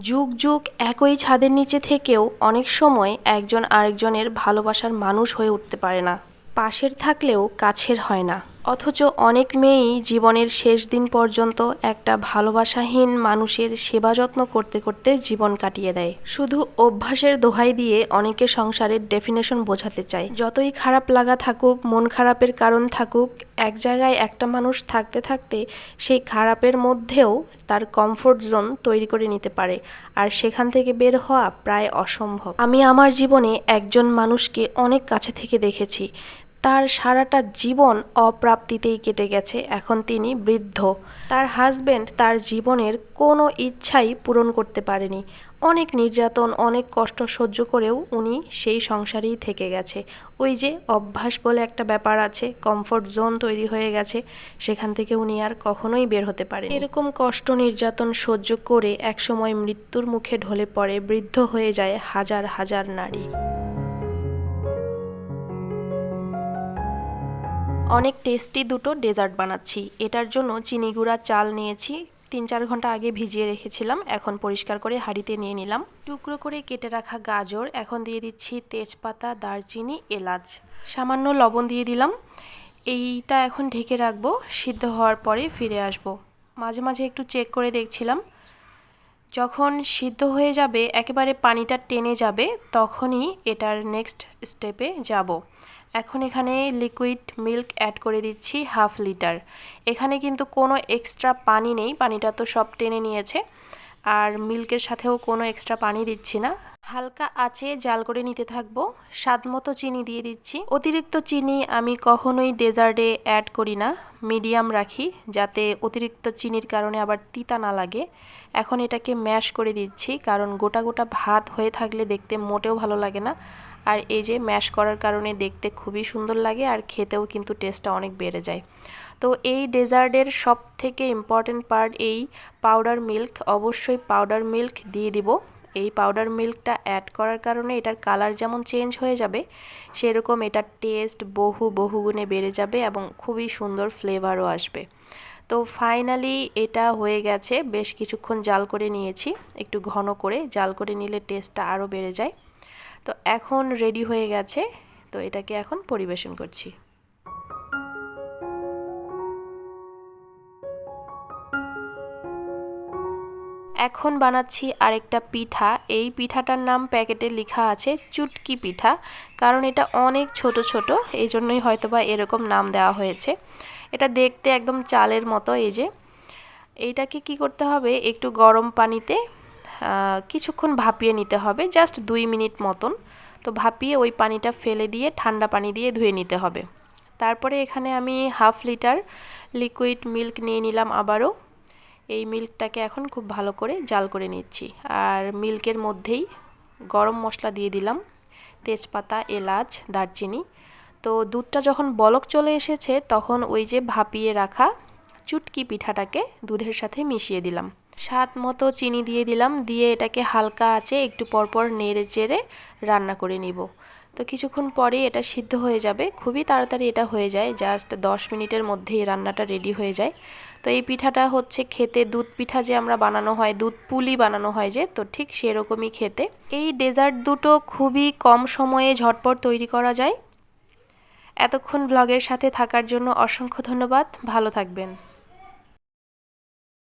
যুগ যুগ একই ছাদের নিচে থেকেও অনেক সময় একজন আরেকজনের ভালোবাসার মানুষ হয়ে উঠতে পারে না। পাশের থাকলেও কাছের হয় না। অথচ অনেক মেয়েই জীবনের শেষ দিন পর্যন্ত একটা ভালোবাসাহীন মানুষের সেবা যত্ন করতে করতে জীবন কাটিয়ে দেয়। শুধু অভ্যাসের দোহাই দিয়ে অনেকে সংসারের ডেফিনেশন বোঝাতে চায়। যতই খারাপ লাগা থাকুক, মন খারাপের কারণ থাকুক, এক জায়গায় একটা মানুষ থাকতে থাকতে সেই খারাপের মধ্যেও তার কমফোর্ট জোন তৈরি করে নিতে পারে আর সেখান থেকে বের হওয়া প্রায় অসম্ভব। আমি আমার জীবনে একজন মানুষকে অনেক কাছে থেকে দেখেছি। তার সারাটা জীবন অপ্রাপ্তিতেই কেটে গেছে, এখন তিনি বৃদ্ধ। তার হাজবেন্ড তার জীবনের কোনো ইচ্ছাই পূরণ করতে পারেনি। অনেক নির্যাতন, অনেক কষ্ট সহ্য করেও উনি সেই সংসারেই থেকে গেছে। ওই যে অভ্যাস বলে একটা ব্যাপার আছে কমফোর্ট জোন তৈরি হয়ে গেছে, সেখান থেকে উনি আর কখনোই বের হতে পারেন। এরকম কষ্ট, নির্যাতন সহ্য করে একসময় মৃত্যুর মুখে ঢলে পড়ে, বৃদ্ধ হয়ে যায় হাজার হাজার নারী। অনেক টেস্টি দুটো ডেজার্ট বানাচ্ছি। এটার জন্য চিনি গুঁড়া, চাল নিয়েছি। তিন চার ঘণ্টা আগে ভিজিয়ে রেখেছিলাম। এখন পরিষ্কার করে হাঁড়িতে নিয়ে নিলাম। টুকরো করে কেটে রাখা গাজর, এখন দিয়ে দিচ্ছি তেজপাতা, দারচিনি, এলাচ। সামান্য লবণ দিয়ে দিলাম। এইটা এখন ঢেকে রাখব। সিদ্ধ হওয়ার পরে ফিরে আসব। মাঝে মাঝে একটু চেক করে দেখছিলাম। যখন সিদ্ধ হয়ে যাবে, একেবারে পানিটা টেনে যাবে, তখনই এটার নেক্সট স্টেপে যাব। এখন এখানে লিকুইড মিল্ক অ্যাড করে দিচ্ছি হাফ লিটার এখানে কিন্তু কোনো এক্সট্রা পানি নেই, পানিটা তো সব টেনে নিয়েছে। আর মিল্কের সাথেও কোনো এক্সট্রা পানি দিচ্ছি না। হালকা আঁচে জাল করে নিতে থাকব। স্বাদ মতো চিনি দিয়ে দিচ্ছি। অতিরিক্ত চিনি আমি কখনোই ডেজার্টে অ্যাড করি না। মিডিয়াম রাখি, যাতে অতিরিক্ত চিনির কারণে আবার তিতা না লাগে। এখন এটাকে ম্যাশ করে দিচ্ছি, কারণ গোটা গোটা ভাত হয়ে থাকলে দেখতে মোটেও ভালো লাগে না। আর এই যে ম্যাশ করার কারণে দেখতে খুবই সুন্দর লাগে আর খেতেও কিন্তু টেস্টটা অনেক বেড়ে যায়। তো এই ডেজার্টের সব থেকে ইম্পর্টেন্ট পার্ট এই পাউডার মিল্ক অবশ্যই পাউডার মিল্ক দিয়ে দিব। এই পাউডার মিল্কটা অ্যাড করার কারণে এটার কালার যেমন চেঞ্জ হয়ে যাবে, সেরকম এটার টেস্ট বহু বহু গুণে বেড়ে যাবে এবং খুবই সুন্দর ফ্লেভারও আসবে। তো ফাইনালি এটা হয়ে গেছে, বেশ কিছুক্ষণ জাল করে নিয়েছি, একটু ঘন করে জাল করে নিলে টেস্টটা আরও বেড়ে যায়। তো এখন রেডি হয়ে গেছে, তো এটাকে এখন পরিবেশন করছি। এখন বানাচ্ছি আরেকটা পিঠা। এই পিঠাটার নাম প্যাকেটে লেখা আছে চুটকি পিঠা, কারণ এটা অনেক ছোট ছোট এই জন্যই হয়তোবা এরকম নাম দেওয়া হয়েছে। এটা দেখতে একদম চালের মতো এই যে। এইটাকে কি করতে হবে, একটু গরম পানিতে কিছুক্ষণ ভাপিয়ে নিতে হবে জাস্ট দুই মিনিট মতন। তো ভাপিয়ে ওই পানিটা ফেলে দিয়ে ঠান্ডা পানি দিয়ে ধুয়ে নিতে হবে। তারপরে এখানে আমি হাফ লিটার লিকুইড মিল্ক নিয়ে নিলাম আবারও। এই মিল্কটাকে এখন খুব ভালো করে জাল করে নিচ্ছি। আর মিল্কের মধ্যেই গরম মশলা দিয়ে দিলাম। তেজপাতা, এলাচ, দারচিনি। তো দুধটা যখন বলক চলে এসেছে, তখন ওই যে ভাপিয়ে রাখা চুটকি পিঠাটাকে দুধের সাথে মিশিয়ে দিলাম। স্বাদ মতো চিনি দিয়ে দিলাম, দিয়ে এটাকে হালকা আছে একটু পরপর নেড়ে চেড়ে রান্না করে নিব। তো কিছুক্ষণ পরেই এটা সিদ্ধ হয়ে যাবে। খুবই তাড়াতাড়ি এটা হয়ে যায়, জাস্ট দশ মিনিটের মধ্যেই রান্নাটা রেডি হয়ে যায়। তো এই পিঠাটা হচ্ছে খেতে, দুধ পিঠা যে আমরা বানানো হয়, দুধ পুলি বানানো হয় যে, তো ঠিক সেরকমই খেতে। এই ডেজার্ট দুটো খুবই কম সময়ে ঝটপট তৈরি করা যায়। এতক্ষণ ব্লগের সাথে থাকার জন্য অসংখ্য ধন্যবাদ। ভালো থাকবেন।